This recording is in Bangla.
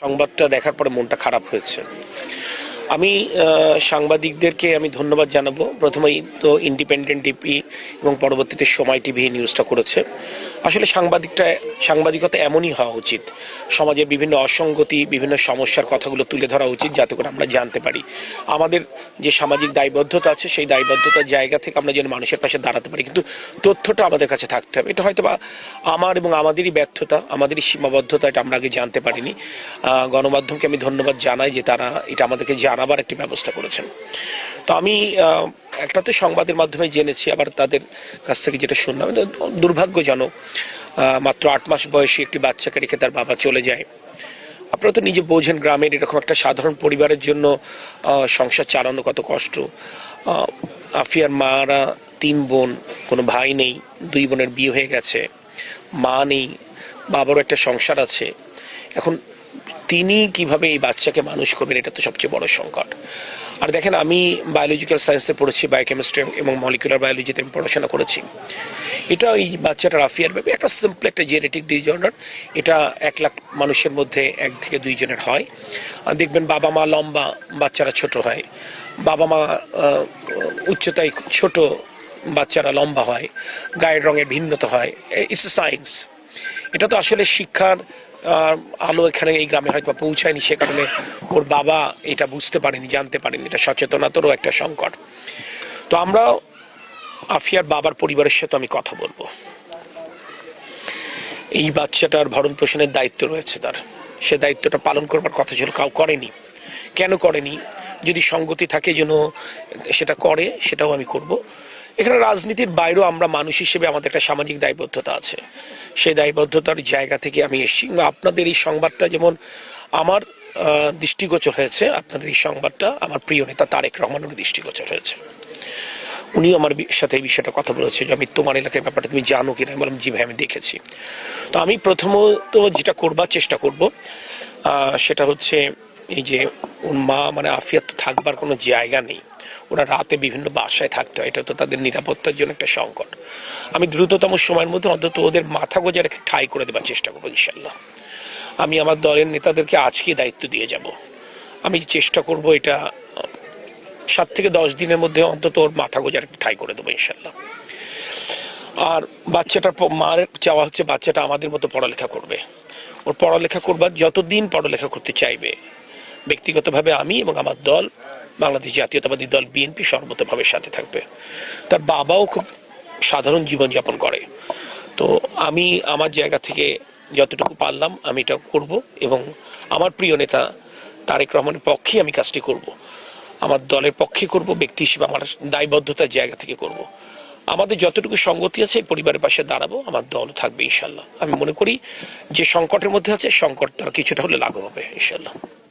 সংবাদটা দেখার পরে মনটা খারাপ হয়েছে। আমি সাংবাদিকদেরকে আমি ধন্যবাদ জানাব। প্রথমেই তো ইন্ডিপেন্ডেন্ট ডিপি এবং পরবর্তীতে সময় টিভি নিউজটা করেছে। আসলে সাংবাদিকটা, সাংবাদিকতা এমনই হওয়া উচিত। সমাজের বিভিন্ন অসঙ্গতি, বিভিন্ন সমস্যার কথাগুলো তুলে ধরা উচিত যাতে করে আমরা জানতে পারি। আমাদের যে সামাজিক দায়বদ্ধতা আছে, সেই দায়বদ্ধতার জায়গা থেকে আমরা যেন মানুষের পাশে দাঁড়াতে পারি। কিন্তু তথ্যটা আমাদের কাছে থাকতে হবে। এটা হয়তো বা আমার এবং আমাদেরই ব্যর্থতা, আমাদেরই সীমাবদ্ধতা, এটা আমরা আগে জানতে পারিনি। গণমাধ্যমকে আমি ধন্যবাদ জানাই যে তারা এটা আমাদেরকে জানাবার একটি ব্যবস্থা করেছেন। তো আমি একটা তো সংবাদের মাধ্যমে জেনেছি, আবার তাদের কাছ থেকে যেটা শুনলাম দুর্ভাগ্যজনক মাত্র আট মাস বয়সী একটি বাচ্চাকে রেখে তার বাবা চলে যায়। আপনারা তো নিজে বোঝেন, গ্রামের এরকম একটা সাধারণ পরিবারের জন্য সংসার চালানো কত কষ্ট। আফিয়ার মারা তিন বোন, কোনো ভাই নেই, দুই বোনের বিয়ে হয়ে গেছে, মা নেই, বাবারও একটা সংসার আছে। এখন তিনি কীভাবে এই বাচ্চাকে মানুষ করবেন, এটা তো সবচেয়ে বড় সংকট। আর দেখেন, আমি বায়োলজিক্যাল সায়েন্সে পড়েছি বায়োকেমিস্ট্রি এবং মলিকুলার বায়োলজিতে আমি পড়াশোনা করেছি। এটা এই বাচ্চাটা রাফিয়ার ব্যাপারে একটা সিম্পল একটা জেনেটিক ডিজঅর্ডার এটা এক লাখ মানুষের মধ্যে এক থেকে দুইজনের হয়। আর দেখবেন, বাবা মা লম্বা, বাচ্চারা ছোট হয়। বাবা মা উচ্চতায় ছোট বাচ্চারা লম্বা হয়। গায়ের রঙের ভিন্নতা হয়। ইটস এ সায়েন্স এটা তো আসলে শিক্ষার আলো এখানে এই গ্রামে হয়তো পৌঁছায়নি সে কারণে ওর বাবা এটা বুঝতে পারেনি, জানতে পারেনি। এটা সচেতনতারও একটা সংকট। তো আমরা আফিয়ার বাবার পরিবারের সাথে আমি কথা বলব। এই বাচ্চাটার ভরণ পোষণের দায়িত্ব রয়েছে তার। সে দায়িত্বটা পালন করবার কথা ছিল, কাউ করেনি। কেন করেনি? যদি সঙ্গতি থাকে যেন সেটা করে, সেটাও আমি করব। এখানে রাজনীতির বাইরেও আমরা মানুষ হিসেবে আমাদের একটা সামাজিক দায়বদ্ধতা আছে। সেই দায়বদ্ধতার জায়গা থেকে আমি এসেছি। আপনাদের এই সংবাদটা যেমন আমার দৃষ্টিগোচর হয়েছে, আপনাদের এই সংবাদটা আমার প্রিয় নেতা তারেক রহমানের দৃষ্টিগোচর হয়েছে। উনিও আমার সাথে এই বিষয়টা কথা বলেছে যে আমি তোমার এলাকার ব্যাপারটা তুমি জানো কিনা বললাম, জি ভাই, আমি দেখেছি। তো আমি প্রথমত যেটা করবার চেষ্টা করব সেটা হচ্ছে এই যে ওর মা মানে আফিয়ার তো থাকবার কোনো জায়গা নেই। ওরা রাতে বিভিন্ন বাসায় থাকতে হয়, এটা তো তাদের নিরাপত্তার জন্য একটা সংকট। আমি দ্রুততম সময়ের মধ্যে অন্তত ওদের মাথা গোজার একটা ঠাই করে দেওয়ার চেষ্টা করব ইনশাল্লাহ আমি আমার দলের নেতাদেরকে আজকে দায়িত্ব দিয়ে যাব। আমি চেষ্টা করব এটা, সাত থেকে দশ দিনের মধ্যে অন্তত ওর মাথা গোজার একটা ঠাই করে দেবো ইনশাল্লাহ আর বাচ্চাটার মার চাওয়া হচ্ছে বাচ্চাটা আমাদের মতো পড়ালেখা করবে। ওর পড়ালেখা করবার যতদিন পড়ালেখা করতে চাইবে ব্যক্তিগতভাবে আমি এবং আমার দল, বাংলাদেশ জাতীয়তাবাদী দল বিএনপি সর্বতভাবে সাথে থাকবে। তার বাবাও খুব সাধারণ জীবনযাপন করে। তো আমি আমার জায়গা থেকে যতটুকু পারলাম আমি এটা করব এবং আমার প্রিয় নেতা তারেক রহমানের পক্ষেই আমি কাজটি করব। আমার দলের পক্ষে করব, ব্যক্তি হিসেবে আমার দায়বদ্ধতার জায়গা থেকে করব। আমাদের যতটুকু সঙ্গতি আছে, পরিবারের পাশে দাঁড়াবো, আমার দল থাকবে ইনশাল্লাহ আমি মনে করি যে সংকটের মধ্যে আছে, সংকট তার কিছুটা হলে লাঘব হবে ইনশাল্লাহ